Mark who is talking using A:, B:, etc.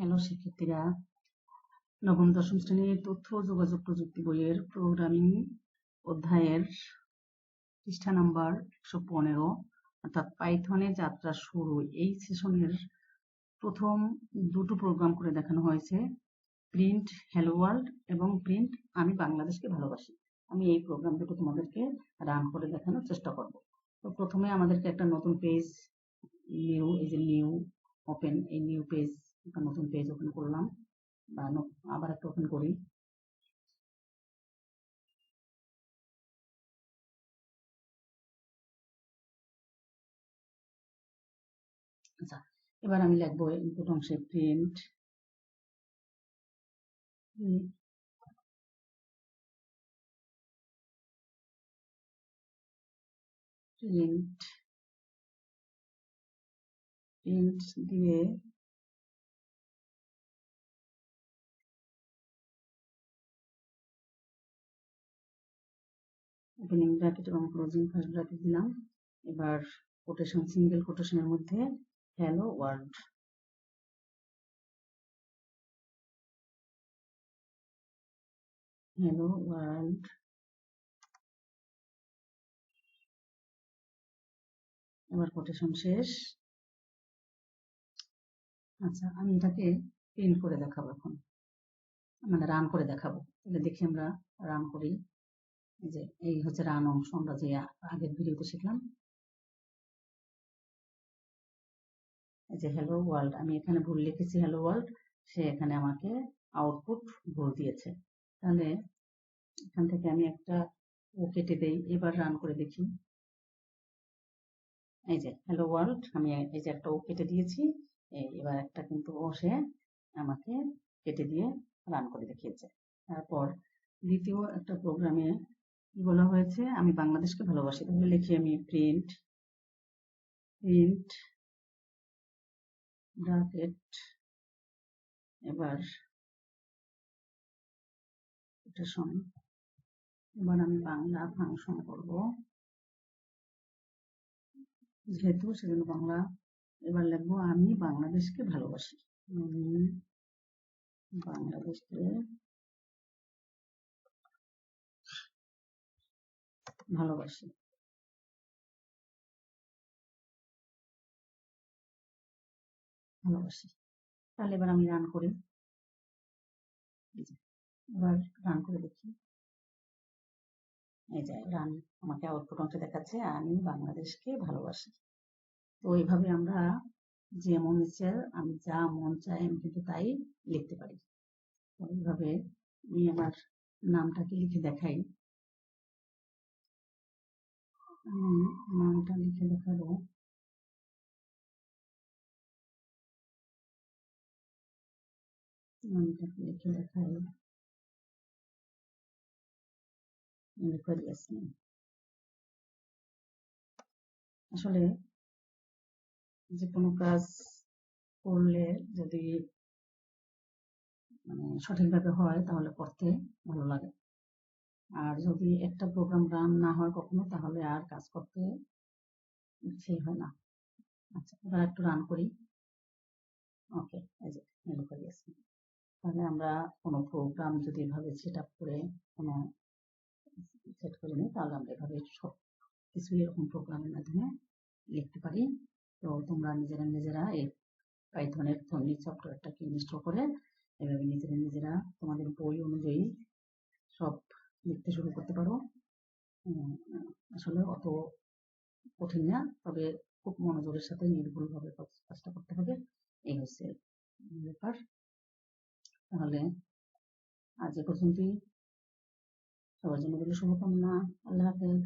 A: Hello শিক্ষার্থীরা নবম দশম শ্রেণির তথ্য যোগাযোগ প্রযুক্তি বইয়ের প্রোগ্রামিং অধ্যায়ের পৃষ্ঠা নাম্বার একশো পনেরো, অর্থাৎ পাইথনে যাত্রা শুরু। এই সেশনের প্রথম দুটো প্রোগ্রাম করে দেখানো হয়েছে প্রিন্ট হ্যালো ওয়ার্ল্ড এবং প্রিন্ট আমি বাংলাদেশকে ভালোবাসি। আমি এই প্রোগ্রাম দুটো তোমাদেরকে রান করে দেখানোর চেষ্টা করব। তো প্রথমে আমাদেরকে একটা নতুন পেজ নিউ এই যে নিউ ওপেন এই নিউ পেজ একটা নতুন পেজ ওপেন করলাম বা আবার একটা ওপেন করি। আচ্ছা এবার আমি লিখব ইনপুট অংশে প্রিন্ট প্রিন্ট প্রিন্ট দিয়ে ওপেনিং ব্র্যাকেট এবং ক্লোজিং ফার্স্ট ব্র্যাকেট দিলাম। এবার কোটেশন সিঙ্গেল কোটেশনের মধ্যে হ্যালো ওয়ার্ল্ড হ্যালো ওয়ার্ল্ড এবার কোটেশন শেষ। আচ্ছা আমি এটাকে প্রিন্ট করে দেখাবো এখন। মানে রান করে দেখাবো। তাহলে দেখি আমরা রান করি। যে এই হচ্ছে রান অংশ, আমরা যে আগের ভিডিওতে শিখলাম। এই যে হ্যালো ওয়ার্ল্ড আমি এখানে ভুল লিখেছি হ্যালো ওয়ার্ল্ড সে এখানে আমাকে আউটপুট ভুল দিয়েছে। তাহলে এখান থেকে আমি একটা ও কেটে দেই, এবার রান করে দেখি। এই যে হ্যালো ওয়ার্ল্ড আমি এই যে একটা ও কেটে দিয়েছি এবার একটা কিন্তু ও, সে আমাকে কেটে দিয়ে রান করে দেখিয়েছে। তারপর দ্বিতীয় একটা প্রোগ্রামে বলা হয়েছে, আমি বাংলাদেশকে ভালোবাসি। তাহলে লিখি আমি প্রিন্ট প্রিন্ট ব্রাকেট এবার কোটেশন এবার আমি বাংলা ফাংশন করব। যেহেতু সেজন্য বাংলা, এবার লিখব আমি বাংলাদেশকে ভালোবাসি। আমি বাংলাদেশকে ভালোবাসি। ভালোবাসি। তাহলে এবার আমি রান করি। এবার রান করে দেখি। এই যে, রান আমাকে আউটপুট অংশে দেখাচ্ছে, আমি বাংলাদেশকে ভালোবাসি। তো এইভাবে আমরা যেমন ইচ্ছে আমি যা মন চাই আমি কিন্তু তাই লিখতে পারি। এইভাবে আমি আমার নামটাকে লিখে দেখাই। নামটা লিখে দেখাবো নামটাকে লিখে দেখাই আসলে যে কোনো কাজ করলে যদি মানে সঠিকভাবে হয়, তাহলে করতে ভালো লাগে। আর যদি একটা প্রোগ্রাম রান না হয় কখনো, তাহলে আর কাজ করতে ইচ্ছে হয় না। আচ্ছা এবার একটু রান করি। ওকে এই যে তাহলে আমরা কোনো প্রোগ্রাম যদি এভাবে সেট আপ করে কোনো সেট করে নিই, তাহলে আমরা এভাবে সব কিছু এরকম প্রোগ্রামের মাধ্যমে লিখতে পারি। তো তোমরা নিজেরা নিজেরা এই পাইথনের ফোনি সফটওয়্যারটাকে ইনস্টল করে, এভাবে নিজেরা নিজেরা তোমাদের বই অনুযায়ী সব লিখতে শুরু করতে পারো। আসলে অত কঠিন না, তবে খুব মনোযোগের সাথে নির্ভুলভাবে কাজটা করতে হবে। এই হচ্ছে ব্যাপার। তাহলে আজ এ পর্যন্তই। সবার জন্য শুভকামনা। আল্লাহ হাফেজ।